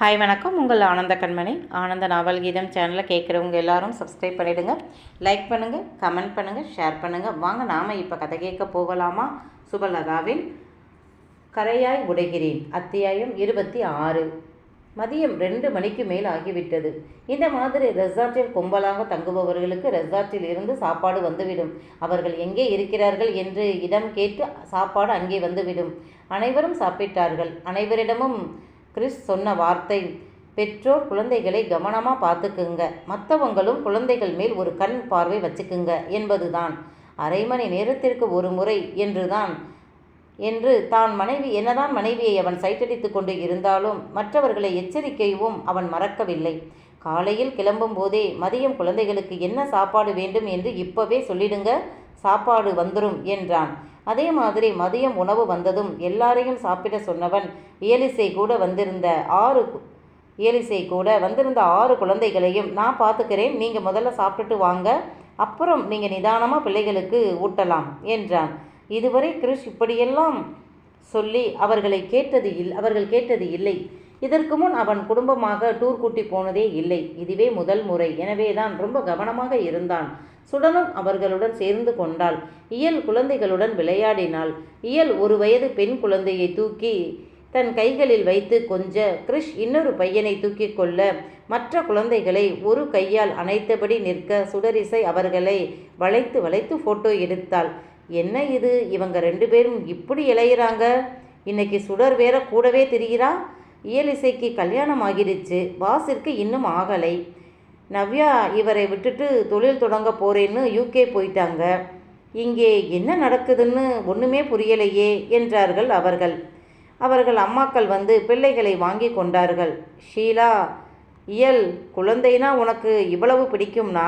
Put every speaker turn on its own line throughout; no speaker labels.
Hi வணக்கம். உங்கள் ஆனந்த கண்மணி. ஆனந்த நாவல் கீதம் சேனலை கேட்குறவங்க எல்லாரும் சப்ஸ்கிரைப் பண்ணிவிடுங்க லைக் பண்ணுங்கள் கமெண்ட் பண்ணுங்கள் ஷேர் பண்ணுங்கள் வாங்க நாம் இப்போ கதை கேட்க போகலாமா? சுபலதாவின் கரையாய் உடைகிறேன். அத்தியாயம் இருபத்தி ஆறு. மதியம் ரெண்டு மணிக்கு மேல் ஆகிவிட்டது. இந்த மாதிரி ரெசார்ட்டில் கும்பலாக தங்குபவர்களுக்கு ரெசார்ட்டில் இருந்து சாப்பாடு வந்துவிடும். அவர்கள் எங்கே இருக்கிறார்கள் என்று இடம் கேட்டு சாப்பாடு அங்கே வந்துவிடும். அனைவரும் சாப்பிட்டார்கள். அனைவரிடமும் கிறிஸ் சொன்ன வார்த்தை பெற்றோர் குழந்தைகளை கவனமாக பார்த்துக்குங்க. மற்றவங்களும் குழந்தைகள் மேல் ஒரு கண் பார்வை வச்சுக்குங்க என்பதுதான். அரை மணி நேரத்திற்கு ஒரு முறை என்றுதான். என்று தான் மனைவி என்னதான் மனைவியை அவன் சைட்டடித்து கொண்டு இருந்தாலும் மற்றவர்களை எச்சரிக்கையும் அவன் மறக்கவில்லை. காலையில் கிளம்பும் போதே மதியம் குழந்தைகளுக்கு என்ன சாப்பாடு வேண்டும்? என்று இப்பவே சொல்லிடுங்க. சாப்பாடு வந்துரும் என்றான். அதே மாதிரி மதியம் உணவு வந்ததும் எல்லாரையும் சாப்பிட சொன்னவன் இயலிசை கூட வந்திருந்த ஆறு இயலிசை கூட வந்திருந்த ஆறு குழந்தைகளையும் நான் பார்த்துக்கிறேன் நீங்கள் முதல்ல சாப்பிட்டுட்டு வாங்க அப்புறம் நீங்கள் நிதானமாக பிள்ளைகளுக்கு ஊட்டலாம் என்றான். இதுவரை கிருஷ் இப்படியெல்லாம் சொல்லி அவர்களை கேட்டது இல் அவர்கள் கேட்டது இல்லை. இதற்கு முன் அவன் குடும்பமாக டூர் கூட்டி போனதே இல்லை. இதுவே முதல் முறை. எனவே தான் ரொம்ப கவனமாக இருந்தான். சுடனும் அவர்களுடன் சேர்ந்து கொண்டாள். இயல் குழந்தைகளுடன் விளையாடினாள். இயல் ஒரு வயது பெண் குழந்தையை தூக்கி தன் கைகளில் வைத்து கொஞ்ச கிறிஷ் இன்னொரு பையனை தூக்கி கொள்ள மற்ற குழந்தைகளை ஒரு கையால் அணைத்தபடி நிற்க சுடரிசை அவர்களை வளைத்து வளைத்து ஃபோட்டோ எடுத்தாள். என்ன இது? இவங்க ரெண்டு பேரும் இப்படி இளையிறாங்க? இன்னைக்கு சுடர் வேற கூடவே தெரிகிறா இயலிசைக்கு கல்யாணம் ஆகிடுச்சு பாஸிற்கு இன்னும் ஆகலை. நவ்யா இவரை விட்டுட்டு தொழில் தொடங்க போகிறேன்னு யூகே போயிட்டாங்க. இங்கே என்ன நடக்குதுன்னு ஒன்றுமே புரியலையே என்றார்கள் அவர்கள். அவர்கள் அம்மாக்கள் வந்து பிள்ளைகளை வாங்கி கொண்டார்கள். ஷீலா இயல் குழந்தைனா உனக்கு இவ்வளவு பிடிக்கும்னா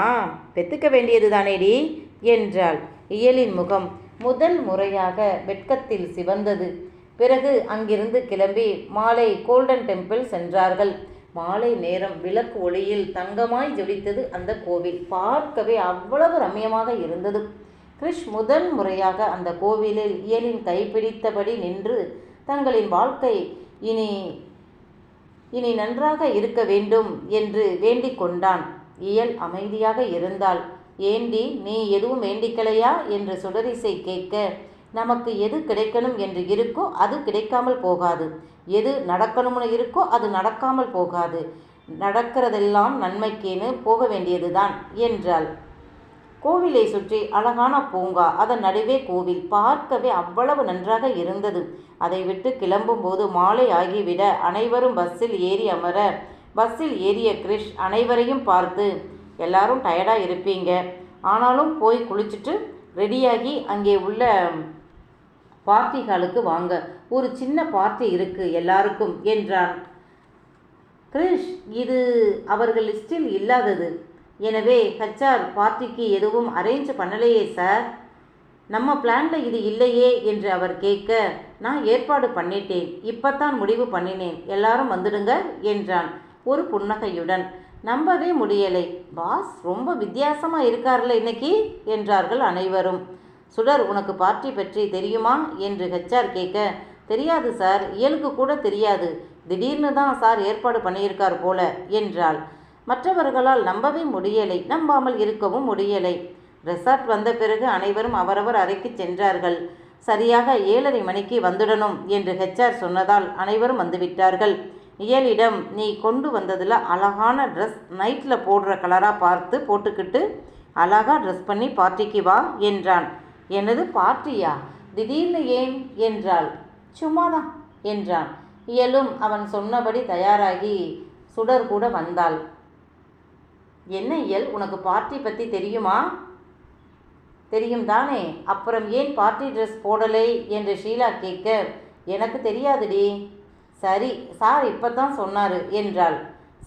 பெத்துக்க வேண்டியது தானேடி என்றாள். இயலின் முகம் முதல் முறையாக வெட்கத்தில் சிவந்தது. பிறகு அங்கிருந்து கிளம்பி மாலை கோல்டன் டெம்பிள் சென்றார்கள். மாலை நேரம் விளக்கு ஒளியில் தங்கமாய் ஜொலித்தது அந்த கோவில். பார்க்கவே அவ்வளவு ரம்யமாக இருந்தது. கிறிஷ் முதன் முறையாக அந்த கோவிலில் இயலின் கைப்பிடித்தபடி நின்று தங்களின் வாழ்க்கை இனி இனி நன்றாக இருக்க வேண்டும் என்று வேண்டிக் கொண்டான். இயல் அமைதியாக இருந்தாள். ஏண்டி நீ எதுவும் வேண்டிக்கலையா? என்று சுடரிசை கேட்க நமக்கு எது கிடைக்கணும் என்று இருக்கோ அது கிடைக்காமல் போகாது. எது நடக்கணும்னு இருக்கோ அது நடக்காமல் போகாது. நடக்கிறதெல்லாம் நன்மைக்கேன்னு போக வேண்டியதுதான் என்றாள். கோவிலை சுற்றி அழகான பூங்கா அதன் நடுவே கோவில். பார்க்கவே அவ்வளவு நன்றாக இருந்தது. அதை விட்டு கிளம்பும்போது மாலை ஆகிவிட அனைவரும் பஸ்ஸில் ஏறி அமர பஸ்ஸில் ஏறிய கிரிஷ் அனைவரையும் பார்த்து எல்லாரும் டயர்டாக இருப்பீங்க. ஆனாலும் போய் குளிச்சுட்டு ரெடியாகி அங்கே உள்ள பார்ட்டி ஹாலுக்கு வாங்க. ஒரு சின்ன பார்ட்டி இருக்கு எல்லாருக்கும் என்றான். கிரிஷ் இது அவர்கள் லிஸ்டில் இல்லாதது. எனவே ஹச்ஆர் பார்ட்டிக்கு எதுவும் அரேஞ்ச் பண்ணலையே சார். நம்ம பிளான்ல இது இல்லையே என்று அவர் கேட்க நான் ஏற்பாடு பண்ணிட்டேன். இப்போத்தான் முடிவு பண்ணினேன். எல்லாரும் வந்துடுங்க என்றான் ஒரு புன்னகையுடன். நம்பவே முடியலை. பாஸ் ரொம்ப வித்தியாசமாக இருக்கார்ல இன்னைக்கு என்றார்கள் அனைவரும். சுடர் உனக்கு பார்ட்டி பற்றி தெரியுமா என்று ஹெச்ஆர் கேட்க தெரியாது சார் இயலுக்கு கூட தெரியாது. திடீர்னு தான் சார் ஏற்பாடு பண்ணியிருக்கார் போல என்றாள். மற்றவர்களால் நம்பவே முடியலை. நம்பாமல் இருக்கவும் முடியலை. ரெசார்ட் வந்த பிறகு அனைவரும் அவரவர் அறைக்கு சென்றார்கள். சரியாக ஏழரை மணிக்கு வந்துடணும் என்று ஹெச்ஆர் சொன்னதால் அனைவரும் வந்துவிட்டார்கள். இயலிடம் நீ கொண்டு வந்ததில் அழகான ட்ரெஸ் நைட்டில் போடுற கலராக பார்த்து போட்டுக்கிட்டு அழகாக ட்ரெஸ் பண்ணி பார்ட்டிக்கு வா என்றான். எனது பார்ட்டியா திடீர்னு ஏன் என்றாள். சும்மாதான் என்றான். இயலும் அவன் சொன்னபடி தயாராகி சுடர் கூட வந்தாள். என்ன இயல் உனக்கு பார்ட்டி பற்றி தெரியுமா? தெரியும் தானே. அப்புறம் ஏன் பார்ட்டி ட்ரெஸ் போடலை என்று ஷீலா கேட்க எனக்கு தெரியாதுடி. சரி சார் இப்போ தான் சொன்னார் என்றாள்.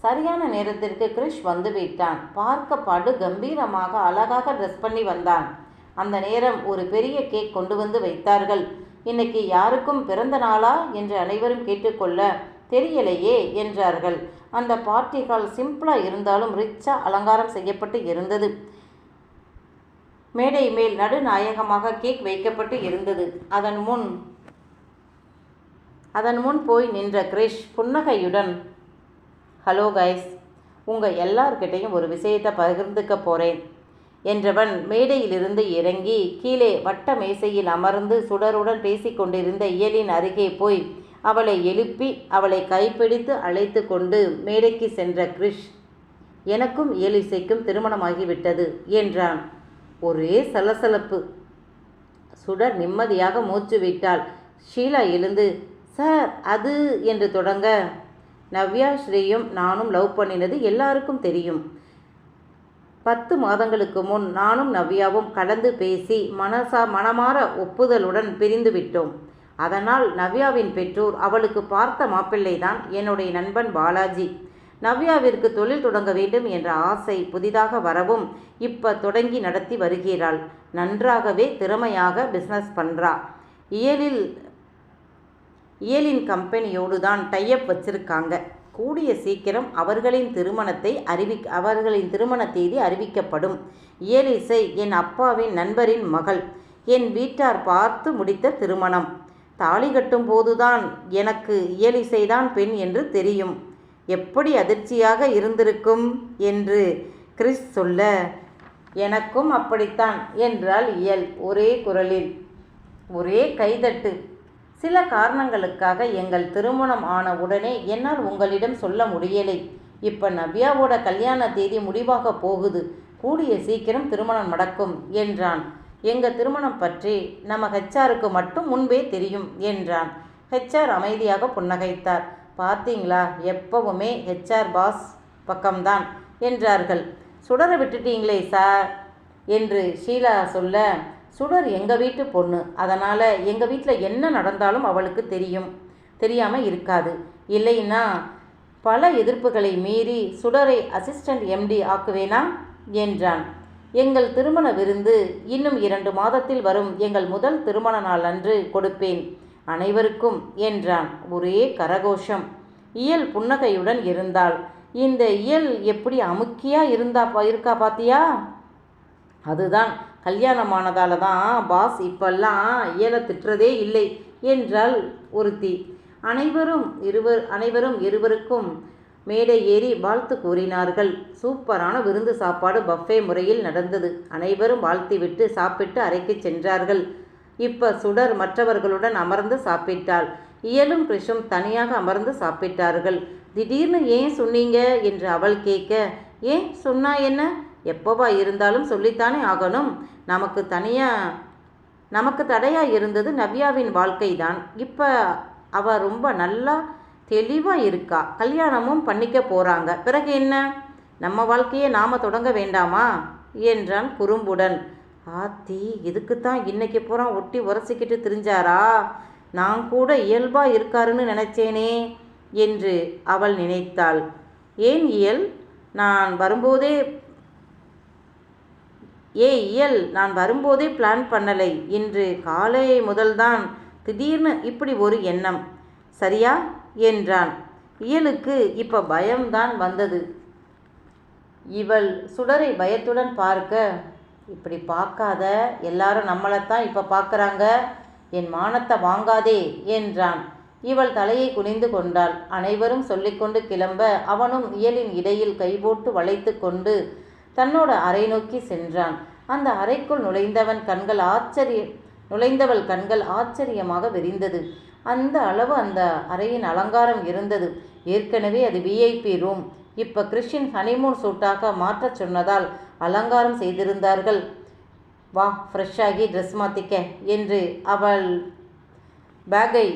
சரியான நேரத்திற்கு கிரிஷ் வந்து விட்டான். பார்க்க கம்பீரமாக அழகாக ட்ரெஸ் பண்ணி வந்தான். அந்த நேரம் ஒரு பெரிய கேக் கொண்டு வந்து வைத்தார்கள். இன்னைக்கு யாருக்கும் பிறந்த நாளா? என்று அனைவரும் கேட்டுக்கொள்ள தெரியலையே என்றார்கள். அந்த பார்ட்டி ஹால் சிம்பிளாக இருந்தாலும் ரிச்சாக அலங்காரம் செய்யப்பட்டு இருந்தது. மேடை மேல் நடுநாயகமாக கேக் வைக்கப்பட்டு இருந்தது. அதன் முன் அதன் முன் போய் நின்ற கிரிஷ் புன்னகையுடன் ஹலோ கைஸ். உங்கள் எல்லார்கிட்டையும் ஒரு விஷயத்தை பகிர்ந்துக்க போகிறேன் என்றவன் மேடையிலிருந்து இறங்கி கீழே வட்ட மேசையில் அமர்ந்து சுடருடன் பேசிக்கொண்டிருந்த இயலின் அருகே போய் அவளை எழுப்பி அவளை கைப்பிடித்து அழைத்து கொண்டு மேடைக்கு சென்ற கிரிஷ் எனக்கும் இயலிசைக்கும் திருமணமாகிவிட்டது என்றான். ஒரே சலசலப்பு. சுடர் நிம்மதியாக மூச்சு விட்டாள். ஷீலா எழுந்து சார் அது என்று தொடங்க நவ்யா ஸ்ரீயும் நானும் லவ் பண்ணினது எல்லாருக்கும் தெரியும். பத்து மாதங்களுக்கு முன் நானும் நவ்யாவும் கலந்து பேசி மனசா மனமாற ஒப்புதலுடன் பிரிந்து விட்டோம். அதனால் நவ்யாவின் பெற்றோர் அவளுக்கு பார்த்த மாப்பிள்ளைதான் என்னுடைய நண்பன் பாலாஜி. நவ்யாவிற்கு தொழில் தொடங்க வேண்டும் என்ற ஆசை புதிதாக வரவும் இப்போ தொடங்கி நடத்தி வருகிறாள். நன்றாகவே திறமையாக பிஸ்னஸ் பண்ணுறா இயலில் இயலின் கம்பெனியோடு தான் டையப் வச்சிருக்காங்க. கூடிய சீக்கிரம் அவர்களின் திருமணத்தை அறிவி அவர்களின் திருமண தேதி அறிவிக்கப்படும். இயலிசை என் அப்பாவின் நண்பரின் மகள் என் வீட்டார் பார்த்து முடித்த திருமணம். தாலி கட்டும் போதுதான் எனக்கு இயலிசைதான் பெண் என்று தெரியும். எப்படி அதிர்ச்சியாக இருந்திருக்கும் என்று கிறிஸ் சொல்ல எனக்கும் அப்படித்தான் என்றால் இயல். ஒரே குரலில் ஒரே கைதட்டு சில காரணங்களுக்காக எங்கள் திருமணம் ஆன உடனே என்னால் உங்களிடம் சொல்ல முடியலை. இப்போ நவ்யாவோட கல்யாண தேதி முடிவாக போகுது. கூடிய சீக்கிரம் திருமணம் நடக்கும் என்றான். எங்கள் திருமணம் பற்றி நம்ம ஹெச்ஆருக்கு மட்டும் முன்பே தெரியும் என்றான். ஹெச்ஆர் அமைதியாக புன்னகைத்தார். பார்த்தீங்களா? எப்பவுமே ஹெச்ஆர் பாஸ் பக்கம்தான் என்றார்கள். சுடர விட்டுட்டீங்களே சார் என்று ஷீலா சொல்ல சுடர் எங்கள் வீட்டு பொண்ணு. அதனால் எங்கள் வீட்டில் என்ன நடந்தாலும் அவளுக்கு தெரியும். தெரியாமல் இருக்காது. இல்லைன்னா பல எதிர்ப்புகளை மீறி சுடரை அசிஸ்டண்ட் எம்டி ஆக்குவேனா? என்றான். எங்கள் திருமண விருந்து இன்னும் இரண்டு மாதத்தில் வரும். எங்கள் முதல் திருமண நாள் அன்று கொடுப்பேன். அனைவருக்கும் என்றான். ஒரே கரகோஷம். இயல் புன்னகையுடன் இருந்தாள். இந்த இயல் எப்படி அமுக்கியா இருந்தா இருக்கா பாத்தியா? அதுதான் கல்யாணமானதால தான் பாஸ் இப்பெல்லாம் இயல திட்டுறதே இல்லை என்றால் ஒருத்தி. அனைவரும் இருவர் அனைவரும் இருவருக்கும் மேடை ஏறி வாழ்த்து கூறினார்கள். சூப்பரான விருந்து சாப்பாடு பஃபே முறையில் நடந்தது. அனைவரும் வாழ்த்திவிட்டு சாப்பிட்டு அறைக்கு சென்றார்கள். இப்ப சுடர் மற்றவர்களுடன் அமர்ந்து சாப்பிட்டாள். இயலும் கிருஷும் தனியாக அமர்ந்து சாப்பிட்டார்கள். திடீர்னு ஏன் சொன்னீங்க? என்று அவள் கேட்க ஏன் சொன்னா என்ன? எப்போவா இருந்தாலும் சொல்லித்தானே ஆகணும். நமக்கு தனியாக நமக்கு தடையாக இருந்தது நவ்யாவின் வாழ்க்கை தான் இப்போ அவள் ரொம்ப நல்லா தெளிவாக இருக்கா. கல்யாணமும் பண்ணிக்க போகிறாங்க பிறகு என்ன? நம்ம வாழ்க்கையை நாம் தொடங்க வேண்டாமா? என்றான் குறும்புடன். ஆத்தி இதுக்குத்தான் இன்னைக்கு பூரா ஒட்டி உரசிக்கிட்டு திரிஞ்சாரா? நான் கூட இயல்பாக இருக்காருன்னு நினச்சேனே என்று அவள் நினைத்தாள். ஏன் இயல்? நான் வரும்போதே ஏ இயல் நான் வரும்போதே பிளான் பண்ணலை. இன்று காலை முதல்தான். திடீர்னு இப்படி ஒரு எண்ணம். சரியா? என்றான். இயலுக்கு இப்போ பயம்தான் வந்தது. இவள் சுடரை பயத்துடன் பார்க்க இப்படி பார்க்காத. எல்லாரும் நம்மளைத்தான் இப்போ பார்க்குறாங்க. என் மானத்தை வாங்காதே என்றான். இவள் தலையை குனிந்து கொண்டாள். அனைவரும் சொல்லிக்கொண்டு கிளம்ப அவனும் இயலின் இடையில் கைபோட்டு வளைத்து கொண்டு தன்னோட அறை நோக்கி சென்றான். அந்த அறைக்குள் நுழைந்தவன் கண்கள் ஆச்சரிய நுழைந்தவள் கண்கள் ஆச்சரியமாக விரிந்தது. அந்த அளவு அந்த அறையின் அலங்காரம் இருந்தது. ஏற்கனவே அது விஐபி ரூம் இப்போ கிறிஸ்டின் ஹனிமூன் சூட்டாக மாற்றச் சொன்னதால் அலங்காரம் செய்திருந்தார்கள். வா ஃப்ரெஷ்ஷாகி ட்ரெஸ் மாற்றிக்க என்று அவள் பேக்கை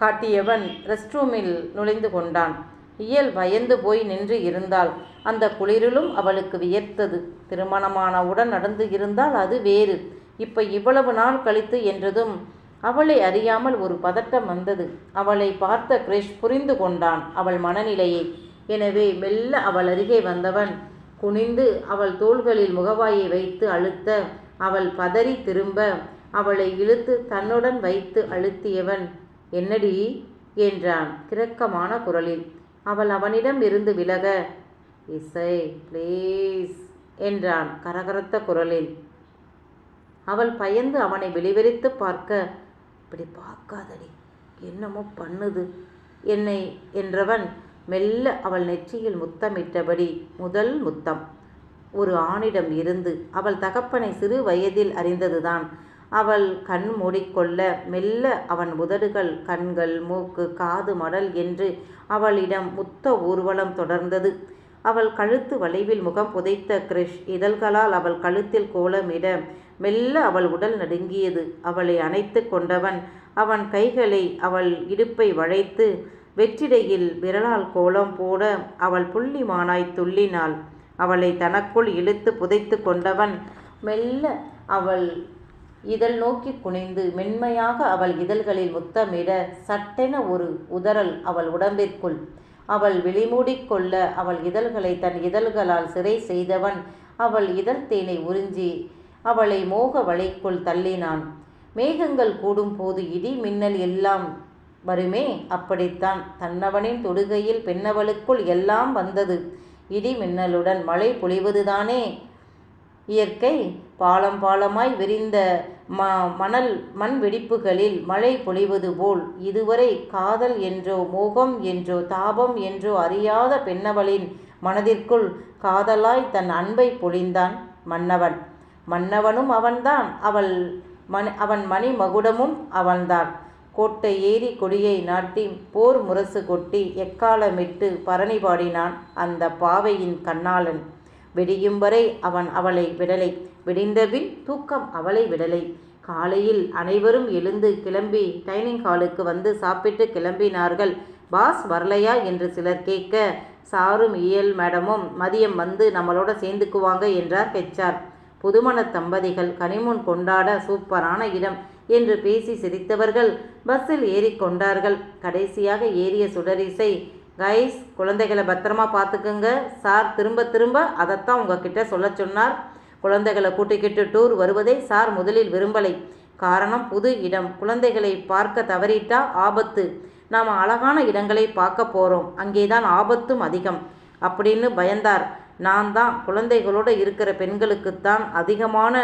காட்டியவன் ரெஸ்ட் ரூமில் நுழைந்து கொண்டான். இயல் பயந்து போய் நின்று இருந்தாள். அந்த குளிரிலும் அவளுக்கு வியர்த்தது. திருமணமானவுடன் நடந்து இருந்தால் அது வேறு. இப்போ இவ்வளவு நாள் கழித்து என்றதும் அவளை அறியாமல் ஒரு பதட்டம் வந்தது. அவளை பார்த்த கிரிஷ் புரிந்து கொண்டான் அவள் மனநிலையை. எனவே மெல்ல அவள் அருகே வந்தவன் குனிந்து அவள் தோள்களில் முகவாயை வைத்து அழுத்த அவள் பதறி திரும்ப அவளை இழுத்து தன்னுடன் வைத்து அழுத்தியவன் என்னடி? என்றான். கிறக்கமான குரலில் அவள் அவனிடம் இருந்து விலக. இசை ப்ளீஸ் என்றான் கரகரத்த குரலில். அவள் பயந்து அவனை வெளிவெறித்து பார்க்க இப்படி பார்க்காதடி என்னமோ பண்ணுது என்னை என்றவன் மெல்ல அவள் நெற்றியில் முத்தமிட்டபடி முதல் முத்தம். ஒரு ஆணிடம் இருந்து அவள் தகப்பனை சிறு வயதில் அறிந்ததுதான். அவள் கண் மூடிக்கொள்ள மெல்ல அவன் உதடுகள் கண்கள் மூக்கு காது மடல் என்று அவளிடம் முத்த ஊர்வலம் தொடர்ந்தது. அவள் கழுத்து வளைவில் முகம் புதைத்த கிரிஷ் இதழ்களால் அவள் கழுத்தில் கோலமிட மெல்ல அவள் உடல் நடுங்கியது. அவளை அணைத்து கொண்டவன் அவன் கைகளை அவள் இடுப்பை வளைத்து வெற்றிடையில் விரலால் கோலம் போட அவள் புள்ளிமானாய் துள்ளினாள். அவளை தனக்குள் இழுத்து புதைத்து கொண்டவன் மெல்ல அவள் இதழ் நோக்கி குனிந்து மென்மையாக அவள் இதழ்களில் முத்தமிட சட்டென ஒரு உதறல் அவள் உடம்பிற்குள். அவள் விழிமூடிக்கொள்ள அவள் இதழ்களை தன் இதழ்களால் சிறை செய்தவன் அவள் இதழ் தேனை உறிஞ்சி அவளை மோக வலைக்குள் தள்ளினான். மேகங்கள் கூடும் போது இடி மின்னல் எல்லாம் வருமே? அப்படித்தான் தன்னவனின் தொடுகையில் பெண்ணவளுக்குள் எல்லாம் வந்தது. இடி மின்னலுடன் மழை பொழிவதுதானே? இயற்கை பாலம் பாலமாய் விரிந்த ம மணல் மண் வெடிப்புகளில் மழை பொழிவது போல் இதுவரை காதல் என்றோ மோகம் என்றோ தாபம் என்றோ அறியாத பெண்ணவளின் மனதிற்குள் காதலாய் தன் அன்பை பொழிந்தான் மன்னவன். மன்னவனும் அவன்தான். அவள் மணி அவன் மணி மகுடமும் அவன்தான். கோட்டை ஏறி கொடியை நாட்டி போர் முரசு கொட்டி எக்காலமிட்டு பரணி பாடினான் அந்த பாவையின் கண்ணாளன். வெடியும் வரை அவன் அவளை விடலை. விடிந்தபின் தூக்கம் அவளை விடலை. காலையில் அனைவரும் எழுந்து கிளம்பி டைனிங் ஹாலுக்கு வந்து சாப்பிட்டு கிளம்பினார்கள். பாஸ் வரலையா? என்று சிலர் கேட்க சாரும் இயல் மேடமும் மதியம் வந்து நம்மளோட சேர்ந்துக்குவாங்க என்றார் ஹெச்ஆர். புதுமண தம்பதிகள் கனிமுன் கொண்டாட சூப்பரான இடம் என்று பேசி சிரித்தவர்கள் பஸ்ஸில் ஏறிக்கொண்டார்கள் கடைசியாக ஏறிய சுடரிசை கைஸ் குழந்தைகளை பத்திரமா பார்த்துக்குங்க. சார் திரும்ப திரும்ப அதைத்தான் உங்ககிட்ட சொல்ல சொன்னார். குழந்தைகளை கூட்டிக்கிட்டு டூர் வருவதை சார் முதலில் விரும்பலை. காரணம் புது இடம். குழந்தைகளை பார்க்க தவறிட்டா ஆபத்து. நாம் அழகான இடங்களை பார்க்க போகிறோம் அங்கேதான் ஆபத்தும் அதிகம். அப்படின்னு பயந்தார். நான் தான். குழந்தைகளோடு இருக்கிற பெண்களுக்குத்தான் அதிகமான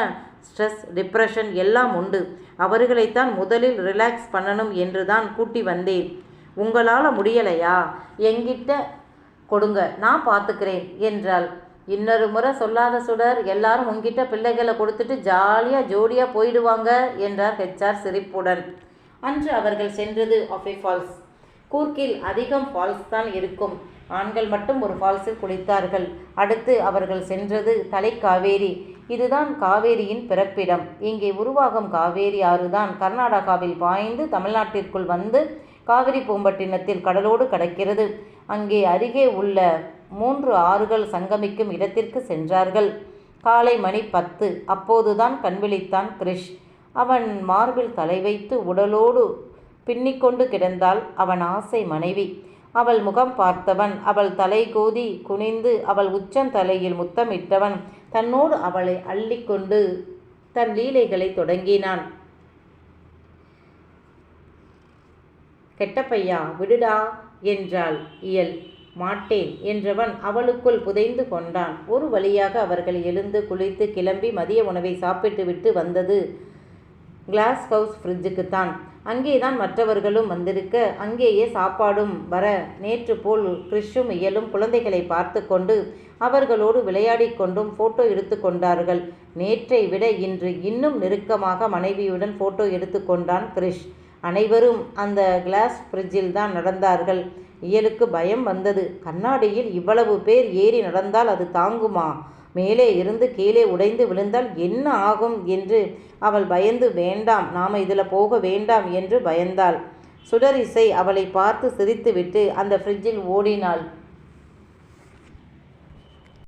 ஸ்ட்ரெஸ் டிப்ரெஷன் எல்லாம் உண்டு. அவர்களைத்தான் முதலில் ரிலாக்ஸ் பண்ணணும் என்று தான் கூட்டி வந்தேன். உங்களால் முடியலையா? எங்கிட்ட கொடுங்க. நான் பார்த்துக்கிறேன் என்றாள். இன்னொரு முறை சொல்லாத சுடர் எல்லாரும் உங்ககிட்ட பிள்ளைகளை கொடுத்துட்டு ஜாலியாக ஜோடியாக போயிடுவாங்க என்றார் ஹெச்ஆர் சிரிப்புடன். அன்று அவர்கள் சென்றது ஆஃபே ஃபால்ஸ் கூர்க்கில் அதிகம் ஃபால்ஸ் தான் இருக்கும். ஆண்கள் மட்டும் ஒரு ஃபால்ஸில் குளித்தார்கள். அடுத்து அவர்கள் சென்றது தலைக்காவேரி இதுதான் காவேரியின் பிறப்பிடம். இங்கே உருவாகும் காவேரி ஆறுதான். கர்நாடகாவில் பாய்ந்து தமிழ்நாட்டிற்குள் வந்து காவிரி பூம்பட்டினத்தில் கடலோடு கடக்கிறது. அங்கே அருகே உள்ள மூன்று ஆறுகள் சங்கமிக்கும் இடத்திற்கு சென்றார்கள். காலை மணி பத்து. அப்போதுதான் கண்விழித்தான் கிரிஷ். அவன் மார்பில் தலை வைத்து உடலோடு பின்னிக்கொண்டு கிடந்தாள் அவன் ஆசை மனைவி. அவள் முகம் பார்த்தவன். அவள் தலை கோதி குனிந்து அவள் உச்சந்தலையில் முத்தமிட்டவன். தன்னோடு அவளை அள்ளிக்கொண்டு தன் லீலைகளை தொடங்கினான். கெட்டப்பையா விடுடா என்றாள் இயல். மாட்டேன் என்றவன் அவளுக்குள் புதைந்து கொண்டான். ஒரு வழியாக அவர்கள் எழுந்து குளித்து கிளம்பி மதிய உணவை சாப்பிட்டுவிட்டு வந்தது கிளாஸ் ஹவுஸ் ஃப்ரிட்ஜுக்குத்தான் அங்கேதான் மற்றவர்களும் வந்திருக்க அங்கேயே சாப்பாடும் வர நேற்று போல் கிறிஷும் இயலும் குழந்தைகளை பார்த்து கொண்டு அவர்களோடு விளையாடி கொண்டும் ஃபோட்டோ எடுத்து கொண்டார்கள். நேற்றை விட இன்று இன்னும் நெருக்கமாக மனைவியுடன் ஃபோட்டோ எடுத்து கொண்டான் கிறிஷ். அனைவரும் அந்த கிளாஸ் ஃப்ரிட்ஜில் தான் நடந்தார்கள். இயலுக்கு பயம் வந்தது. கண்ணாடியில் இவ்வளவு பேர் ஏறி நடந்தால் அது தாங்குமா? மேலே இருந்து கீழே உடைந்து விழுந்தால் என்ன ஆகும் என்று அவள் பயந்து வேண்டாம் நாம் இதில் போக வேண்டாம் என்று பயந்தாள். சுடரிசை அவளை பார்த்து சிரித்துவிட்டு அந்த ஃப்ரிட்ஜில் ஓடினாள்.